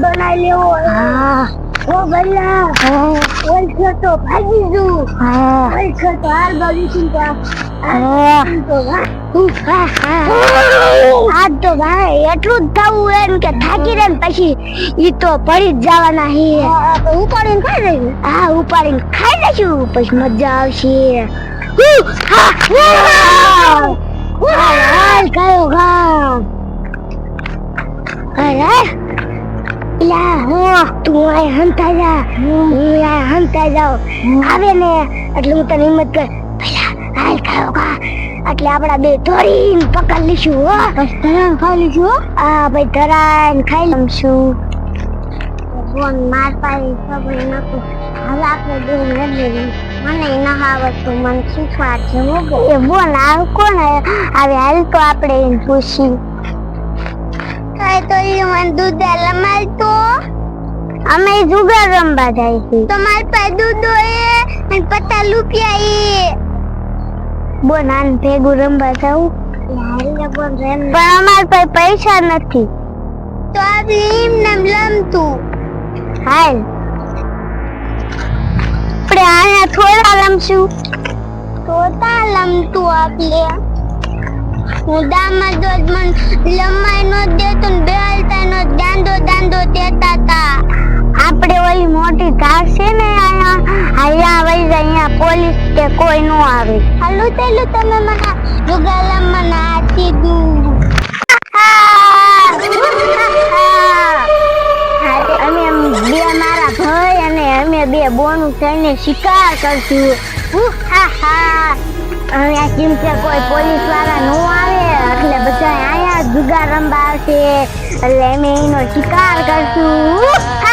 બનાવી તો ભાઈ એટલું જ થવું એમ કે થાકી રહે પછી ઈ તો પડી જ જવાના હે ઉપાડીને ખાઈ લઈશું હા ઉપાડીને ખાઈ દઈશું પછી મજા આવશે. તું આય હંતા જા હું આવે ને એટલે હું તને હિંમત કર પેલા હાલ કયો એટલે આપડા બે ધોરીને પકડ લીશું હો ખાઈ લીશું હો હા ભાઈ ધરાઈને ખાઈ લઈશું બોન માર પાસે સબળી નતું હવે આપણે મને ન આવડતું મને શીખવા છે હું એ બોન આવ કોણ હવે હાલ તો આપણે એને પૂછી. કાય તો એ મને દૂધ લમાલતો. અમે જુગાર રમવા જાય છે. તમારી પાસે દૂધ હોય અને પત્તા રૂપિયા એ બોલ, આને ભેગું રમવા જાઉં? પણ અમાર પાસે પૈસા નથી. તો આપણે એમ નામ રમતું હાલ. રમશું તોતા રમતું આપણે હું દામાં દોડ મન લમાઈ નો દેતો ને બેલતા નો દાંદો દાંદો દેતા તા. આપણે ઓલી મોટી કાર છે ને આયા આયા વઈ જાય અહીંયા પોલીસ કે કોઈ નો આવે. હાલો તેલું તમે મને જુગાલમ મને આથી દઉં અમે એમ બે મારા ભાઈ અને અમે બે બોનું થઈને શિકાર કરશું. હા હા. હવે આ કોઈ પોલીસવાળા નો આવે, એટલે બધા અહીંયા જુગાર રમવા આવશે. એટલે અમે એનો શિકાર કરશું.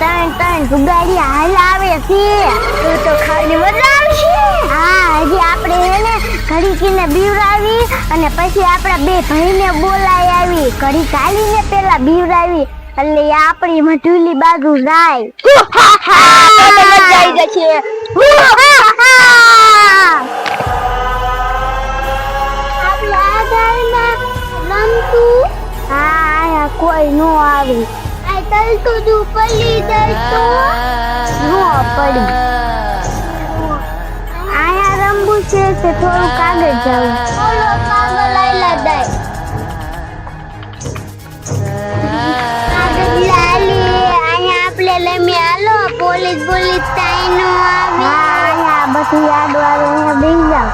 ત્રણ ત્રણ જુગાડી હાલ આવે છે. તો તો ખાલી મજા આવશે. હા હજી આપણે એને ઘડીકીને બીવડાવી બીવરાવી અને પછી આપણા બે ભાઈને બોલાઈ આવી. ઘડી કાઢીને પેલા બીવરાવી એટલે આપણી મધુલી બાજુ જાય. મજા આવી જશે આપણા હા આયા કોઈ નો આવી. આ તલતું દુ પલ્લી દલતું નો પડી. આયા રમવું છે કે થોડું કાગળ જાવ. બોલો, કાગળ લાઈલા દાય. કાગળ આપણે લમી હાલો. પોલીસ પોલીસ તાઈ નો આવે. આયા બધું યાદ વાળું અહીંયા બેસી જાવ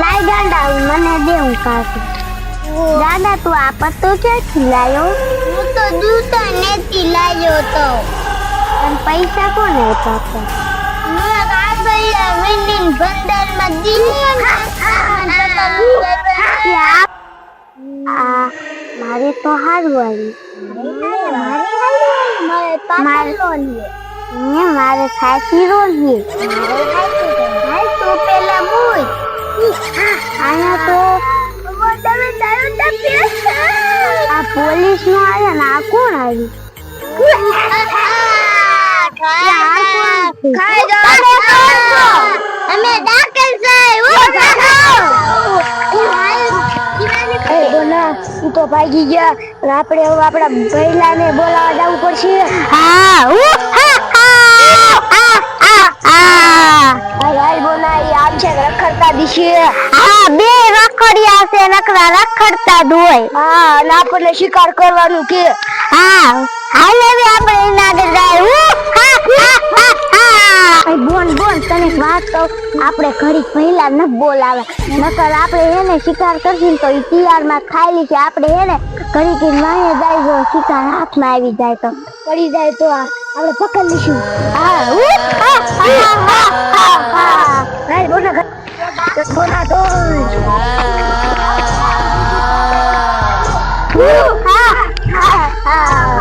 લાઈ ગાંડા મને દે હું કાઢું દાદા, તું આ પત્તો ક્યાંથી લાયો? હું તો જૂતા નેતી લાયો તો. પણ પૈસા કોને આપ્યા મેં કાગળિયા વિંડીન બંદરમાં દીધી આ મારે તો હારવાની. મારે ખાસી રોલી મારે તો પેલા મૂય આયા તો પોલીસ નો આવ્યા ને આ કોણ આવ્યું અમે દાખલ તો ભાગી ગયા. અને આપણે હવે આપણા ભૈલા ને બોલાવા જવું પડશે. હા હાય બોના આમ છે રખડતા દિશે. હા બે રખડિયા છે નકરા ખડતા જ હા અને આપણને શિકાર કરવાનું કે હા હાલ હવે આપણે એના આગળ જાય બોન બોન તને વાત તો આપણે ઘડી પહેલા ન બોલાવે. નકર આપણે એને શિકાર કરશું તો એ તિયારમાં ખાઈ છે. આપણે એને ઘડી કે વાંહે જાય જો શિકાર હાથમાં આવી જાય તો. પડી જાય તો આપણે પકડ લઈશું. હા ઉ, હા, હા, હા, હા,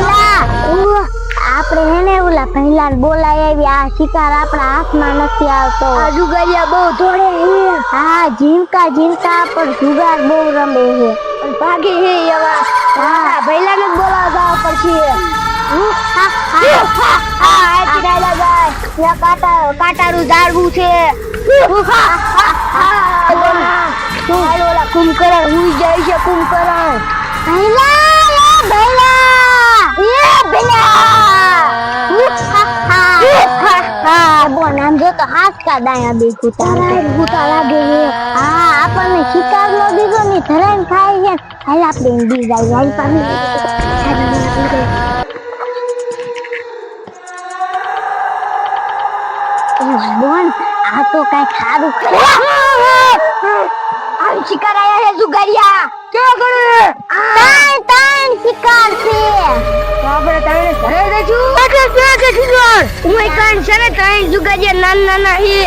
હા. આપણે એને ઓલા બધાને બોલાય આવી આ શિકાર આપણા હાથમાં નથી આવતો જુગારિયા બહુ દોડે છે હા જીવકા જીવકા પણ જુગાર બહુ રમે હે ભાગી હે. એવા હા. ભૈલાને જ બોલાવવા જવા પડશે કાંટાનું ઝાડવું છે ઓલા કુંભકરણ હુઈ જાય છે કુંભકરણ. ભૈલા એ ભૈલા. એ ભૈલા બોન આમ જો તો હાથ કા દાયા બે ગુતા ગુતા લાગે. હા આપણને શિકાર નો દીધો ને ધરાઈને ખાય છે. હાલ આપણે બી જાય. હાલ પાણી બોન આ તો કઈ ખારું આમ શિકાર આયા હે જુગારિયા? કે કરે ત્રણ ત્રણ શિકાર છે. આપણે તાણે ઘરે દેખું કે કે કે શિકાર ઉમે કાન છે ને તાણ જુગારિયા નાન નાના હે.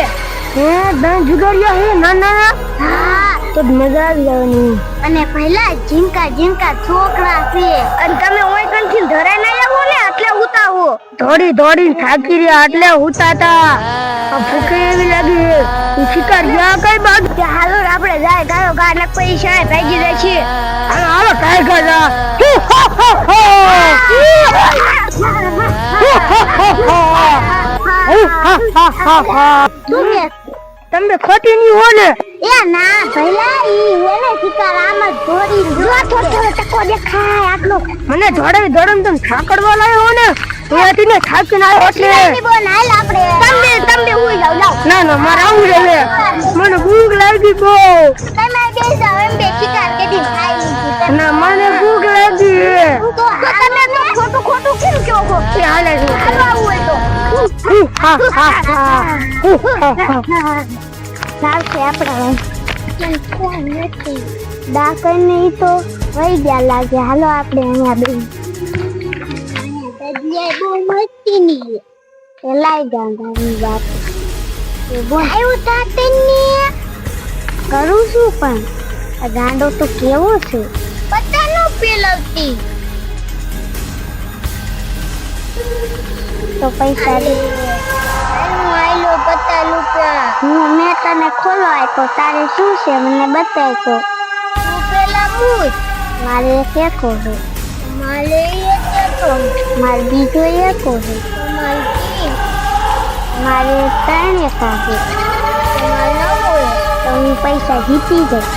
હે ત્રણ જુગારિયા હે નાન નાના? હા. તો મજા આવી જવાની. અને પહેલા જીંકા ઝીંકા છોકરા છે. અને તમે ઓય કંથી ધરાઈ ના આવો ને એટલે ઉતાવો દોડી દોડી થાકી રહ્યા એટલે ઉતાતા શિકાર ગયા કઈ બાદ? હાલો આપણે જાય ગાયો ગા ને પૈસા ભાગી જાય છે હાલો હાલો ટાઈગર જા. તમે ખોટી ની હો ને? એ ના ભઈલા ઈ એને શિકાર આમ જ દોડી જો થોડો ટકો દેખાય આટલો મને ધોડે ધોડે તમ ઠાકડવા લાયો ને? ને થાકીને ના એટલે. જાવ જાવ ના ના મારે આવું છે મને ભૂખ લાગી બહુ. તમે બે જાવ એમ ના મને ભૂખ લાગી તો તમે તો ખોટું ખોટું કેમ કહો છો? એ હાલે છે. આવું હોય તો. હા હા હા ચાલશે આપણે. ડાકર નહીં તો વહી ગયા લાગે. હાલો આપણે અહીંયા ને કરું છું પણ. આ ગાંડો તો કેવો છે. તો પૈસા દે. આયલો પતા રૂપિયા હું, મેં તને ખોલો આપ્યો. તારે શું છે? મને બતાય તો. પેલા પૂછ મારે કે કહો છે. મારે મારે બીજો એક છે મારે ત્રણ એકા છે તો હું પૈસા જીતી જઈશ.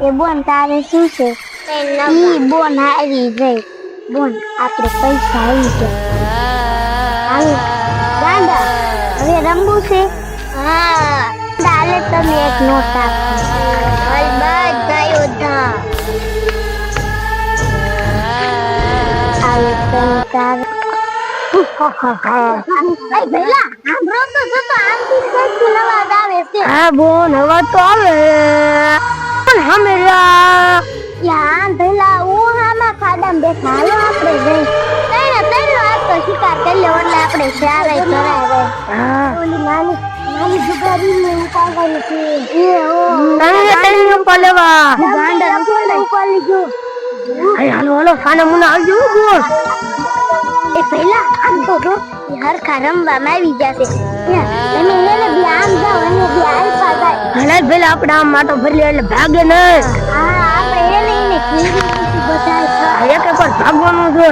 એ બોન તારે શું છે? ઈ બોન હારી જાય. બોન આપણે પૈસા આવી ગયા દાદા હવે રમવું છે? હા. ચાલે તમે એક નોટ આપો હા બોન હવે તો આવે પણ હમે યા ભેલા હું હામાં ખાડામાં બેઠા હાલો આપણે જઈ તઈને તઈને આજ તો શિકાર કરી લે એટલે આપણે ચારે કરાવે ઓલી નાની નાની જુગારી ને ઉપાડવાની છે. એ ઓ તઈને તઈને ઉપર લેવા ગાંડા ઉપાડી જો હાય હાલો હાલો ખાના મુના આવજો બોલ. એ પહેલા આમ તો જો એ હરખા રમવામાં આવી જશે. તમે એને બી આમ જાઓ અને બી આઈ જાય ભલે પહેલા આપણે આમ માટો ભરી એટલે ભાગે ન. હા આપણે એ કીધી કીધી બતાય એક વાર ભાગવાનું જો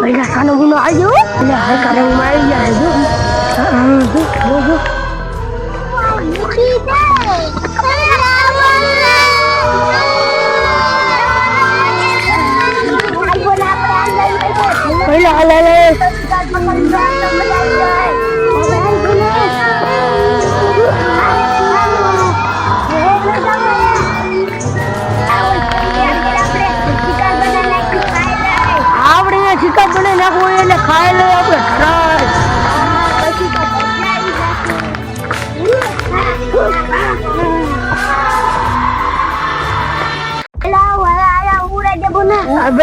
પહેલા ખાનો ગુનો આવજો એટલે હરખા રંગમાં આવી જાય જો. હા, જો જો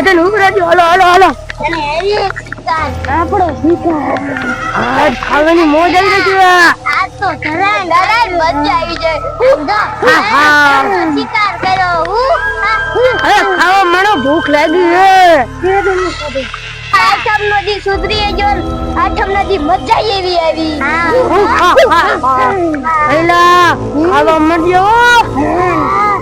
આ બધાને ઉભરાજો હાલો હાલો હાલો. આપણો શિકાર. આ ખાવાની મોજ આવી ગઈ છે આ. તો ધરાય ધરાય મજા આવી જાય. હા શિકાર કર્યો. અરે ખાવા મને ભૂખ લાગી છે. આઠમ નદી સુધરી ને આઠમ નદી મજા એવી આવી. હા. ખાવા ખાવા હા. હા. હા હા મજા આ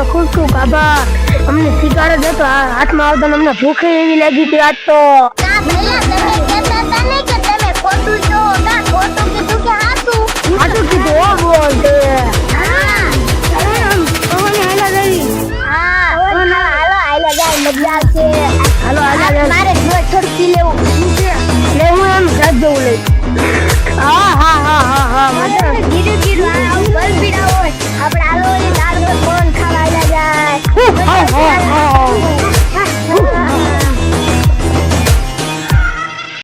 તમારો ખૂબ ખૂબ આભાર. અમને શિકાર જ હતો હાથમાં આવતા અમને ભૂખ એવી લાગી હતી આજ તો. સાચું કીધું હો બોલ જાત લઈ હા હા હા હા હા, મજા. ધીરે ધીરે આ, આવું ગરબીડા હોય. આપણે હાલો દાળ પર કોણ ખાવા 呜好好好。